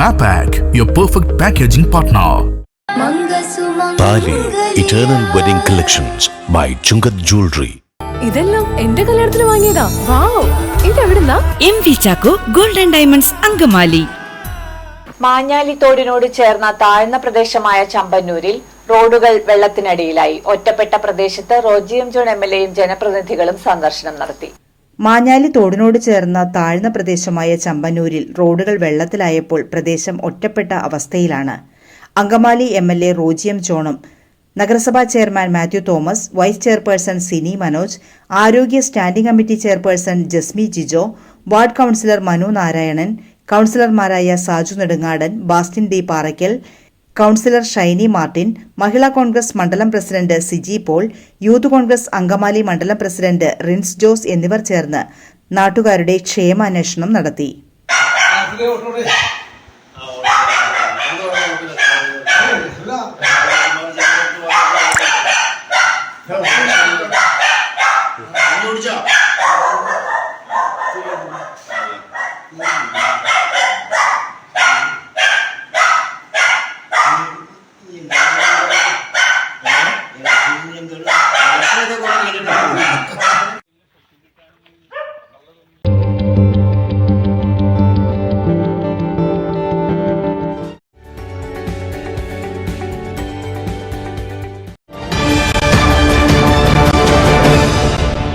Mapac, your perfect packaging partner. Thali eternal wedding collections by Chungath jewellery ഇതെല്ലാം എന്റെ കല്യാണത്തിന് വാങ്ങിയതാ. Wow. ഇതെവിടുന്നാ? M V Chacko golden diamonds Angamaly. മാഞ്ഞാലിത്തോടിനോട് ചേർന്ന താഴ്ന്ന പ്രദേശമായ ചമ്പന്നൂരിൽ റോഡുകൾ വെള്ളത്തിനടിയിലായി. ഒറ്റപ്പെട്ട പ്രദേശത്ത് റോജിയം ജോൺ എം എൽ എയും ജനപ്രതിനിധികളും സന്ദർശനം നടത്തി. മാഞ്ഞാലി തോടിനോട് ചേർന്ന താഴ്ന്ന പ്രദേശമായ ചമ്പന്നൂരിൽ റോഡുകൾ വെള്ളത്തിലായപ്പോൾ പ്രദേശം ഒറ്റപ്പെട്ട അവസ്ഥയിലാണ്. അങ്കമാലി എം എൽ എ റോജിയം ജോണും നഗരസഭാ chairman Mathew Thomas vice chairperson Sini Manoj ആരോഗ്യ standing committee chairperson Jasmi Jijo ward councillor Manu Narayanan കൌൺസിലർമാരായ Saju Nedungadan Bastin D Parakkal councillor Shiny Martin Mahila Congress മണ്ഡലം പ്രസിഡന്റ് സിജി പോൾ യൂത്ത് കോൺഗ്രസ് അങ്കമാലി മണ്ഡലം പ്രസിഡന്റ് റിൻസ് ജോസ് എന്നിവർ ചേർന്ന് നാട്ടുകാരുടെ ക്ഷേമാന്വേഷണം നടത്തി